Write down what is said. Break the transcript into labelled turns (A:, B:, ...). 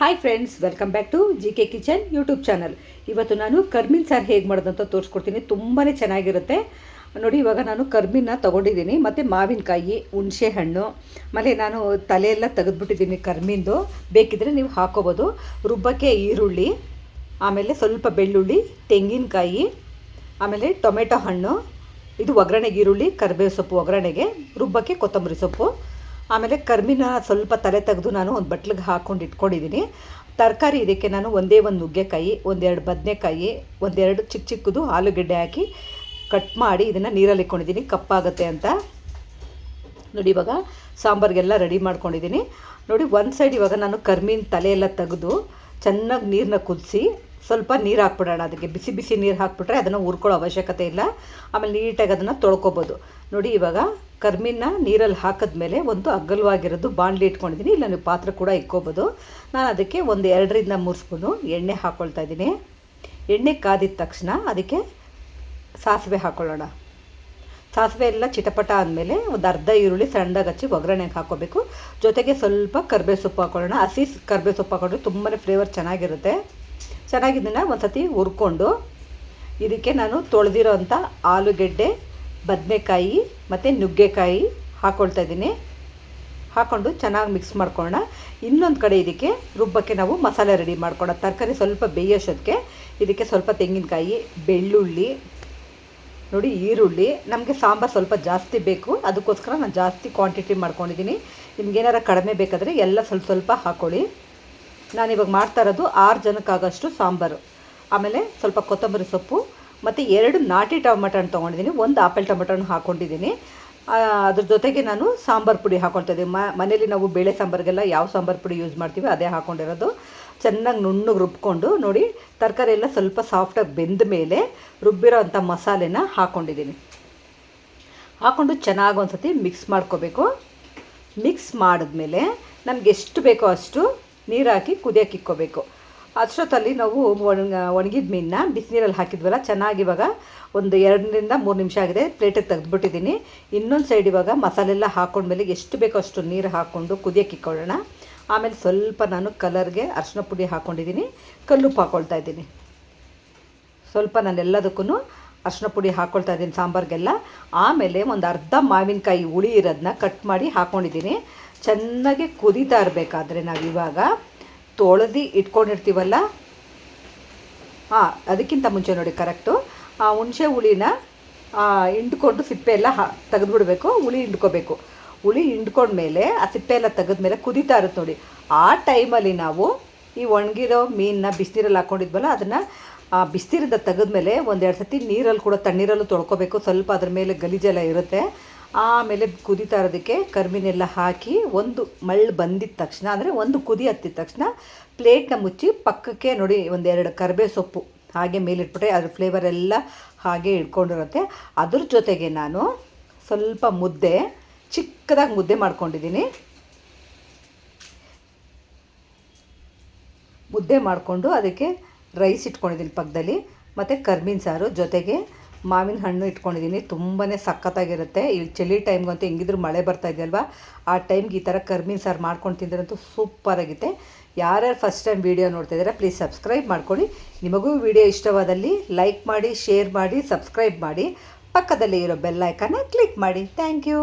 A: Hi friends welcome back to G K kitchen YouTube channel ಇವತ್ತು ನಾನು ಕರ್ಮಿನ್ ಸಾರು ಹೇಗೆ ಮಾಡೋದಂತ ತೋರಿಸ್ಕೊಡ್ತೀನಿ. ತುಂಬಾ ಚೆನ್ನಾಗಿರುತ್ತೆ. ನೋಡಿ, ಇವಾಗ ನಾನು ಕರ್ಮಿನ ತೊಗೊಂಡಿದ್ದೀನಿ. ಮತ್ತು ಮಾವಿನಕಾಯಿ, ಹುಣಸೆ ಹಣ್ಣು, ಆಮೇಲೆ ನಾನು ತಲೆಯೆಲ್ಲ ತೆಗೆದ್ಬಿಟ್ಟಿದ್ದೀನಿ ಕರ್ಮಿಂದು ಬೇಕಿದ್ರೆ ನೀವು ಹಾಕೋಬೋದು. ರುಬ್ಬಕ್ಕೆ ಈರುಳ್ಳಿ, ಆಮೇಲೆ ಸ್ವಲ್ಪ ಬೆಳ್ಳುಳ್ಳಿ, ತೆಂಗಿನಕಾಯಿ, ಆಮೇಲೆ ಟೊಮೆಟೊ ಹಣ್ಣು, ಇದು ಒಗ್ಗರಣೆಗೆ ಈರುಳ್ಳಿ, ಕರಿಬೇವು ಸೊಪ್ಪು ಒಗ್ಗರಣೆಗೆ, ರುಬ್ಬಕ್ಕೆ ಕೊತ್ತಂಬರಿ ಸೊಪ್ಪು. ಆಮೇಲೆ ಕರ್ಮಿನ ಸ್ವಲ್ಪ ತಲೆ ತೆಗೆದು ನಾನು ಒಂದು ಬಟ್ಲಿಗೆ ಹಾಕ್ಕೊಂಡು ಇಟ್ಕೊಂಡಿದ್ದೀನಿ. ತರಕಾರಿ ಇದಕ್ಕೆ ನಾನು ಒಂದೇ ಒಂದು ನುಗ್ಗೆಕಾಯಿ, ಒಂದೆರಡು ಬದನೆಕಾಯಿ, ಒಂದೆರಡು ಚಿಕ್ಕ ಚಿಕ್ಕದು ಆಲೂಗಡ್ಡೆ ಹಾಕಿ ಕಟ್ ಮಾಡಿ ಇದನ್ನು ನೀರಲ್ಲಿ ಇಟ್ಕೊಂಡಿದ್ದೀನಿ. ಕಪ್ಪಾಗುತ್ತೆ ಅಂತ. ನೋಡಿ ಇವಾಗ ಸಾಂಬಾರಿಗೆಲ್ಲ ರೆಡಿ ಮಾಡ್ಕೊಂಡಿದ್ದೀನಿ. ನೋಡಿ ಒಂದು ಸೈಡ್ ಇವಾಗ ನಾನು ಕರ್ಮಿನ ತಲೆ ಎಲ್ಲ ತೆಗೆದು ಚೆನ್ನಾಗಿ ನೀರನ್ನ ಕುದಿಸಿ ಸ್ವಲ್ಪ ನೀರು ಹಾಕ್ಬಿಡೋಣ. ಅದಕ್ಕೆ ಬಿಸಿ ಬಿಸಿ ನೀರು ಹಾಕ್ಬಿಟ್ರೆ ಅದನ್ನು ಹುರ್ಕೊಳ್ಳೋ ಅವಶ್ಯಕತೆ ಇಲ್ಲ. ಆಮೇಲೆ ನೀಟಾಗಿ ಅದನ್ನು ತೊಳ್ಕೊಬೋದು. ನೋಡಿ ಇವಾಗ ಕರ್ಮೀನ ನೀರಲ್ಲಿ ಹಾಕಿದ್ಮೇಲೆ ಒಂದು ಅಗಲವಾಗಿರೋದು ಬಾಣಲಿ ಇಟ್ಕೊಂಡಿದ್ದೀನಿ. ಇಲ್ಲ, ನೀವು ಪಾತ್ರೆ ಕೂಡ ಇಕ್ಕೋಬೋದು. ನಾನು ಅದಕ್ಕೆ ಒಂದು ಎರಡರಿಂದ ಮೂರು ಸ್ಪೂನು ಎಣ್ಣೆ ಹಾಕ್ಕೊಳ್ತಾ ಇದ್ದೀನಿ. ಎಣ್ಣೆ ಕಾದಿದ ತಕ್ಷಣ ಅದಕ್ಕೆ ಸಾಸಿವೆ ಹಾಕ್ಕೊಳ್ಳೋಣ ಸಾಸಿವೆ ಎಲ್ಲ ಚಿಟಪಟ ಆದಮೇಲೆ ಒಂದು ಅರ್ಧ ಈರುಳ್ಳಿ ಸಣ್ಣದಾಗಿ ಹಚ್ಚಿ ಒಗ್ಗರಣೆಗೆ ಹಾಕ್ಕೋಬೇಕು. ಜೊತೆಗೆ ಸ್ವಲ್ಪ ಕರ್ಬೇ ಸೊಪ್ಪು ಹಾಕ್ಕೊಳ್ಳೋಣ ಹಸಿ ಕರ್ಬೇ ಸೊಪ್ಪು ಹಾಕೊಂಡ್ರೆ ತುಂಬಾ ಫ್ಲೇವರ್ ಚೆನ್ನಾಗಿರುತ್ತೆ. ಚೆನ್ನಾಗಿದ್ದನ್ನು ಒಂದು ಸತಿ ಹುರ್ಕೊಂಡು ಇದಕ್ಕೆ ನಾನು ತೊಳೆದಿರೋ ಅಂಥ ಆಲೂಗೆಡ್ಡೆ ಬದನೆಕಾಯಿ ಮತ್ತು ನುಗ್ಗೆಕಾಯಿ ಹಾಕ್ಕೊಳ್ತಾ ಇದ್ದೀನಿ. ಹಾಕ್ಕೊಂಡು ಚೆನ್ನಾಗಿ ಮಿಕ್ಸ್ ಮಾಡ್ಕೊಳ್ಳೋಣ. ಇನ್ನೊಂದು ಕಡೆ ಇದಕ್ಕೆ ರುಬ್ಬಕ್ಕೆ ನಾವು ಮಸಾಲೆ ರೆಡಿ ಮಾಡ್ಕೊಳ್ಳೋಣ. ತರಕಾರಿ ಸ್ವಲ್ಪ ಬೇಯೋಷ್ಟೊತ್ತಿಗೆ ಇದಕ್ಕೆ ಸ್ವಲ್ಪ ತೆಂಗಿನಕಾಯಿ, ಬೆಳ್ಳುಳ್ಳಿ, ನೋಡಿ ಈರುಳ್ಳಿ. ನಮಗೆ ಸಾಂಬಾರು ಸ್ವಲ್ಪ ಜಾಸ್ತಿ ಬೇಕು. ಅದಕ್ಕೋಸ್ಕರ ನಾನು ಜಾಸ್ತಿ ಕ್ವಾಂಟಿಟಿ ಮಾಡ್ಕೊಂಡಿದ್ದೀನಿ. ನಿಮ್ಗೇನಾರ ಕಡಿಮೆ ಬೇಕಾದರೆ ಎಲ್ಲ ಸ್ವಲ್ಪ ಸ್ವಲ್ಪ ಹಾಕ್ಕೊಳ್ಳಿ ನಾನಿವಾಗ ಮಾಡ್ತಾ ಇರೋದು ಆರು ಜನಕ್ಕಾಗಷ್ಟು ಸಾಂಬಾರು. ಆಮೇಲೆ ಸ್ವಲ್ಪ ಕೊತ್ತಂಬರಿ ಸೊಪ್ಪು ಮತ್ತು ಎರಡು ನಾಟಿ ಟೊಮೆಟೊ ಹಣ್ಣು ತೊಗೊಂಡಿದ್ದೀನಿ. ಒಂದು ಆಪಲ್ ಟೊಮೆಟೊ ಹಣ್ಣು ಹಾಕ್ಕೊಂಡಿದ್ದೀನಿ ಅದ್ರ ಜೊತೆಗೆ ನಾನು ಸಾಂಬಾರು ಪುಡಿ ಹಾಕ್ಕೊಳ್ತಾ ಇದ್ದೀನಿ. ಮನೇಲಿ ನಾವು ಬೇಳೆ ಸಾಂಬಾರಿಗೆಲ್ಲ ಯಾವ ಸಾಂಬಾರು ಪುಡಿ ಯೂಸ್ ಮಾಡ್ತೀವಿ ಅದೇ ಹಾಕ್ಕೊಂಡಿರೋದು ಚೆನ್ನಾಗಿ ನುಣ್ಣಗೆ ರುಬ್ಕೊಂಡು ನೋಡಿ, ತರಕಾರಿ ಎಲ್ಲ ಸ್ವಲ್ಪ ಸಾಫ್ಟಾಗಿ ಬೆಂದ ಮೇಲೆ ರುಬ್ಬಿರೋ ಅಂಥ ಮಸಾಲೆನ ಹಾಕ್ಕೊಂಡಿದ್ದೀನಿ ಹಾಕ್ಕೊಂಡು ಚೆನ್ನಾಗಿ ಒಂದು ಸತಿ ಮಿಕ್ಸ್ ಮಾಡ್ಕೋಬೇಕು. ಮಿಕ್ಸ್ ಮಾಡಿದ್ಮೇಲೆ ನಮ್ಗೆ ಎಷ್ಟು ಬೇಕೋ ಅಷ್ಟು ನೀರು ಹಾಕಿ ಕುದಿಯೋಕೆ ಇಕ್ಕೋಬೇಕು ಅಷ್ಟೊತ್ತಲ್ಲಿ ನಾವು ಒಣ, ಒಣಗಿದ ಮೀನನ್ನ ಬಿಸಿನೀರಲ್ಲಿ ಹಾಕಿದ್ವಲ್ಲ, ಚೆನ್ನಾಗಿ ಇವಾಗ ಒಂದು ಎರಡರಿಂದ ಮೂರು ನಿಮಿಷ ಆಗಿದೆ, ಪ್ಲೇಟಿಗೆ ತೆಗೆದುಬಿಟ್ಟಿದ್ದೀನಿ. ಇನ್ನೊಂದು ಸೈಡ್ ಇವಾಗ ಮಸಾಲೆಲ್ಲ ಹಾಕೊಂಡ್ಮೇಲೆ ಎಷ್ಟು ಬೇಕೋ ಅಷ್ಟು ನೀರು ಹಾಕ್ಕೊಂಡು ಕುದಿಯೋಕೆ ಇಕ್ಕೊಳ್ಳೋಣ. ಆಮೇಲೆ ಸ್ವಲ್ಪ ನಾನು ಕಲರ್ಗೆ ಅರಿಶಿನ ಪುಡಿ ಹಾಕ್ಕೊಂಡಿದ್ದೀನಿ ಕಲ್ಲುಪ್ಪು ಹಾಕ್ಕೊಳ್ತಾ ಇದ್ದೀನಿ. ಸ್ವಲ್ಪ ನಾನು ಎಲ್ಲದಕ್ಕೂ ಅರಿಶಿನ ಪುಡಿ ಹಾಕ್ಕೊಳ್ತಾ ಇದ್ದೀನಿ ಸಾಂಬಾರಿಗೆಲ್ಲ. ಆಮೇಲೆ ಒಂದು ಅರ್ಧ ಮಾವಿನಕಾಯಿ ಹುಳಿ ಇರೋದನ್ನ ಕಟ್ ಮಾಡಿ ಹಾಕ್ಕೊಂಡಿದ್ದೀನಿ ಚೆನ್ನಾಗಿ ಕುದೀತಾ ಇರಬೇಕಾದ್ರೆ ನಾವು ಇವಾಗ ತೊಳೆದು ಇಟ್ಕೊಂಡಿರ್ತೀವಲ್ಲ? ಹಾಂ ಅದಕ್ಕಿಂತ ಮುಂಚೆ ನೋಡಿ, ಕರೆಕ್ಟು. ಆ, ಹುಣಸೆ ಹುಳಿನ ಹಿಂಡ್ಕೊಂಡು ಸಿಪ್ಪೆ ಎಲ್ಲ ತೆಗೆದುಬಿಡ್ಬೇಕು, ಹುಳಿ ಹಿಂಡ್ಕೋಬೇಕು. ಹುಳಿ ಹಿಂಡ್ಕೊಂಡ್ಮೇಲೆ, ಆ ಸಿಪ್ಪೆ ಎಲ್ಲ ತೆಗೆದ್ಮೇಲೆ ಕುದೀತಾ ಇರುತ್ತೆ ನೋಡಿ. ಆ ಟೈಮಲ್ಲಿ ನಾವು ಈ ಒಣಗಿರೋ ಮೀನನ್ನ ಬಿಸಿನೀರಲ್ಲಿ ಹಾಕ್ಕೊಂಡಿದ್ವಲ್ಲ ಅದನ್ನು, ಆ, ಬಿಸಿನೀರಿಂದ ತೆಗೆದ್ಮೇಲೆ ಒಂದೆರಡು ಸತಿ ನೀರಲ್ಲಿ ಕೂಡ ತಣ್ಣೀರಲ್ಲೂ ತೊಳ್ಕೊಬೇಕು. ಸ್ವಲ್ಪ ಅದ್ರ ಮೇಲೆ ಗಲೀಜೆಲ್ಲ ಇರುತ್ತೆ. ಆಮೇಲೆ ಕುದೀತಾ ಇರೋದಕ್ಕೆ ಕರ್ಮಿನೆಲ್ಲ ಹಾಕಿ ಒಂದು ಮಳ್ಳು ಬಂದಿದ ತಕ್ಷಣ, ಅಂದರೆ ಒಂದು ಕುದಿ ಹತ್ತಿದ ತಕ್ಷಣ ಪ್ಲೇಟ್ನ ಮುಚ್ಚಿ ಪಕ್ಕಕ್ಕೆ ನೋಡಿ ಒಂದೆರಡು ಕರಿಬೇ ಸೊಪ್ಪು ಹಾಗೆ ಮೇಲಿಟ್ಬಿಟ್ರೆ ಅದ್ರ ಫ್ಲೇವರ್ ಎಲ್ಲ ಹಾಗೆ ಇಟ್ಕೊಂಡಿರುತ್ತೆ ಅದ್ರ ಜೊತೆಗೆ ನಾನು ಸ್ವಲ್ಪ ಮುದ್ದೆ, ಚಿಕ್ಕದಾಗಿ ಮುದ್ದೆ ಮಾಡ್ಕೊಂಡಿದ್ದೀನಿ. ಮುದ್ದೆ ಮಾಡಿಕೊಂಡು ಅದಕ್ಕೆ ರೈಸ್ ಇಟ್ಕೊಂಡಿದ್ದೀನಿ ಪಕ್ಕದಲ್ಲಿ ಮತ್ತು ಕರ್ಮಿನ ಸಾರು ಜೊತೆಗೆ ಮಾವಿನ ಹಣ್ಣು ಇಟ್ಕೊಂಡಿದ್ದೀನಿ. ತುಂಬಾ ಸಖತ್ತಾಗಿರುತ್ತೆ. ಈ ಚಳಿ ಟೈಮ್ಗಂತೂ ಹೆಂಗಿದ್ರು ಮಳೆ ಬರ್ತಾ ಇದೆಯಲ್ವಾ? ಆ ಟೈಮ್ಗೆ ಈ ಥರ ಕರ್ಮೀನ್ ಸಾರು ಮಾಡ್ಕೊಂಡು ತಿಂದ್ರಂತೂ ಸೂಪರಾಗಿತ್ತೆ ಯಾರ್ಯಾರು ಫಸ್ಟ್ ಟೈಮ್ ವೀಡಿಯೋ ಇದ್ದಾರೆ, ಪ್ಲೀಸ್ ಸಬ್ಸ್ಕ್ರೈಬ್ ಮಾಡ್ಕೊಳ್ಳಿ. ನಿಮಗೂ ವಿಡಿಯೋ ಇಷ್ಟವಾದಲ್ಲಿ ಲೈಕ್ ಮಾಡಿ, ಶೇರ್ ಮಾಡಿ, ಸಬ್ಸ್ಕ್ರೈಬ್ ಮಾಡಿ. ಪಕ್ಕದಲ್ಲಿ ಇರೋ ಬೆಲ್ ಐಕನ್ನ ಕ್ಲಿಕ್ ಮಾಡಿ. Thank you.